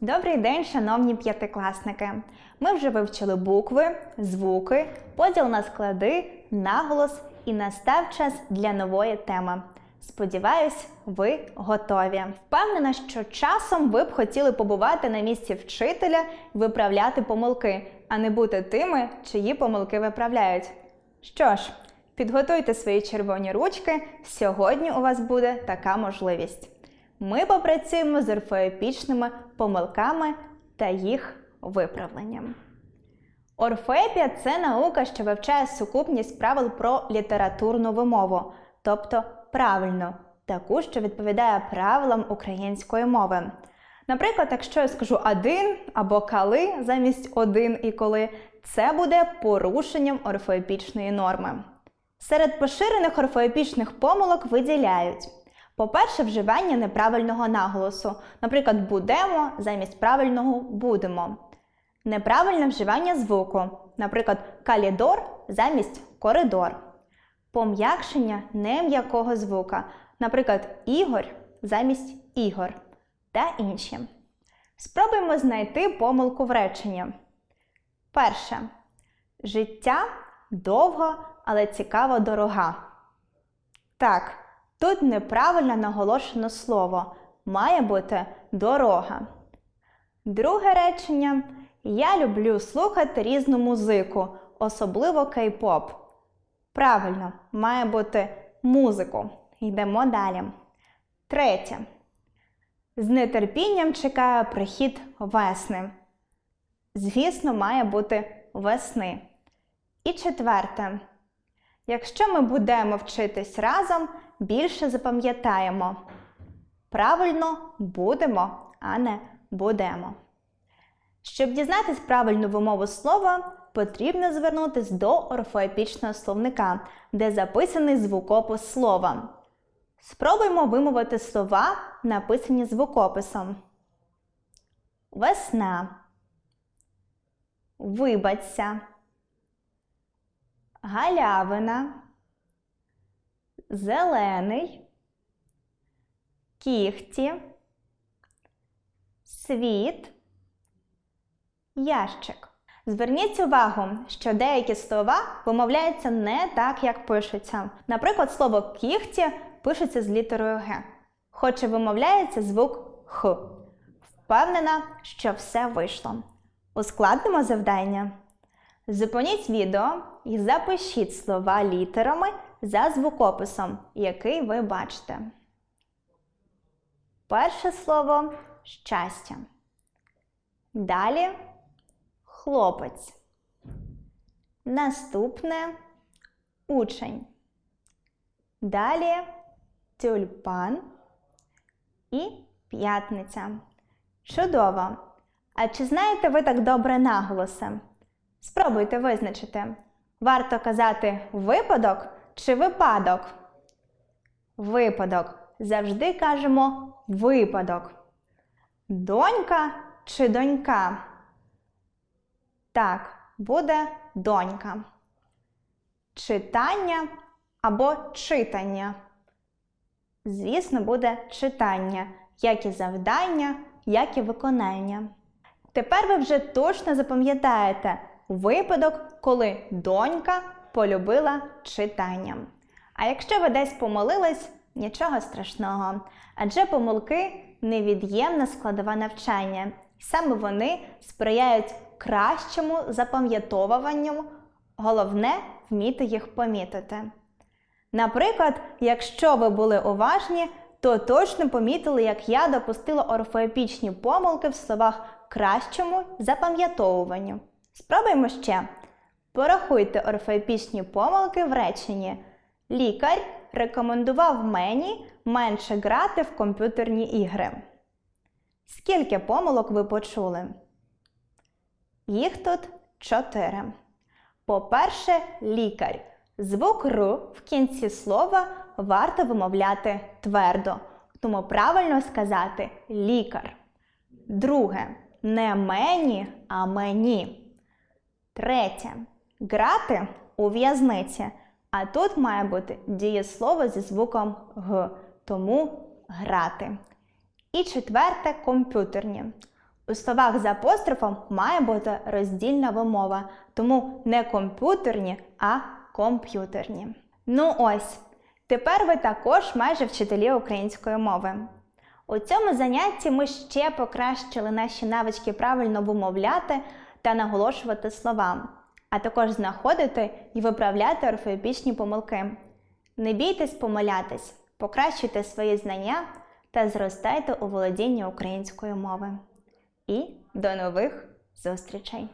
Добрий день, шановні п'ятикласники! Ми вже вивчили букви, звуки, поділ на склади, наголос і настав час для нової теми. Сподіваюсь, ви готові. Впевнена, що часом ви б хотіли побувати на місці вчителя виправляти помилки, а не бути тими, чиї помилки виправляють. Що ж, підготуйте свої червоні ручки. Сьогодні у вас буде така можливість. Ми попрацюємо з орфоепічними помилками та їх виправленням. Орфоепія це наука, що вивчає сукупність правил про літературну вимову, тобто правильно, таку, що відповідає правилам української мови. Наприклад, якщо я скажу один або кали замість один і коли, це буде порушенням орфоепічної норми. Серед поширених орфоепічних помилок виділяють. По-перше, вживання неправильного наголосу. Наприклад, будемо замість правильного будемо. Неправильне вживання звуку. Наприклад, калідор замість коридор. Пом'якшення нем'якого звука. Наприклад, ігор замість ігор та інші. Спробуємо знайти помилку в реченні. Перше. Життя довго, але цікаво дорога. Так, тут неправильно наголошено слово. Має бути дорога. Друге речення. Я люблю слухати різну музику, особливо кей-поп. Правильно, має бути музику. Йдемо далі. Третє. З нетерпінням чекаю прихід весни. Звісно, має бути весни. І четверте. Якщо ми будемо вчитись разом, більше запам'ятаємо. Правильно будемо, а не будемо. Щоб дізнатись правильну вимову слова, потрібно звернутись до орфоепічного словника, де записаний звукопис слова. Спробуймо вимовити слова, написані звукописом. Весна. Вибацься. Галявина. Зелений. Кіхті. Світ. Ящик. Зверніть увагу, що деякі слова вимовляються не так, як пишуться. Наприклад, слово кіхті пишеться з літерою Г, хоч і вимовляється звук Х. Впевнена, що все вийшло. Ускладнимо завдання. Зупиніть відео і запишіть слова літерами за звукописом, який ви бачите. Перше слово щастя. Далі хлопець. Наступне учень. Далі тюльпан і п'ятниця. Чудово! А чи знаєте ви так добре наголоси? Спробуйте визначити. Варто казати випадок чи випадок? Випадок. Завжди кажемо випадок. Донька чи донька? Так, буде донька. Читання або читання. Звісно, буде читання, як і завдання, як і виконання. Тепер ви вже точно запам'ятаєте випадок, коли донька полюбила читання. А якщо ви десь помилились, нічого страшного, адже помилки невід'ємна складова навчання. і Саме вони сприяють кращому запам'ятовуванню, головне вміти їх помітити. Наприклад, якщо ви були уважні, то точно помітили, як я допустила орфоепічні помилки в словах кращому запам'ятовуванню. Спробуємо ще. Порахуйте орфоепічні помилки в реченні. Лікар рекомендував мені менше грати в комп'ютерні ігри. Скільки помилок ви почули? Їх тут чотири. По-перше, лікар. Звук Р в кінці слова варто вимовляти твердо, тому правильно сказати лікар. Друге, не мені, а мені. Третє. Грати у в'язниці. А тут має бути дієслово зі звуком Г, тому грати. І четверте комп'ютерні. У словах з апострофом має бути роздільна вимова, тому не комп'ютерні, а комп'ютерні. Ну ось, тепер ви також майже вчителі української мови. У цьому занятті ми ще покращили наші навички правильно вимовляти та наголошувати слова, а також знаходити і виправляти орфоепічні помилки. Не бійтесь помилятись, покращуйте свої знання та зростайте у володінні української мови. І до нових зустрічей!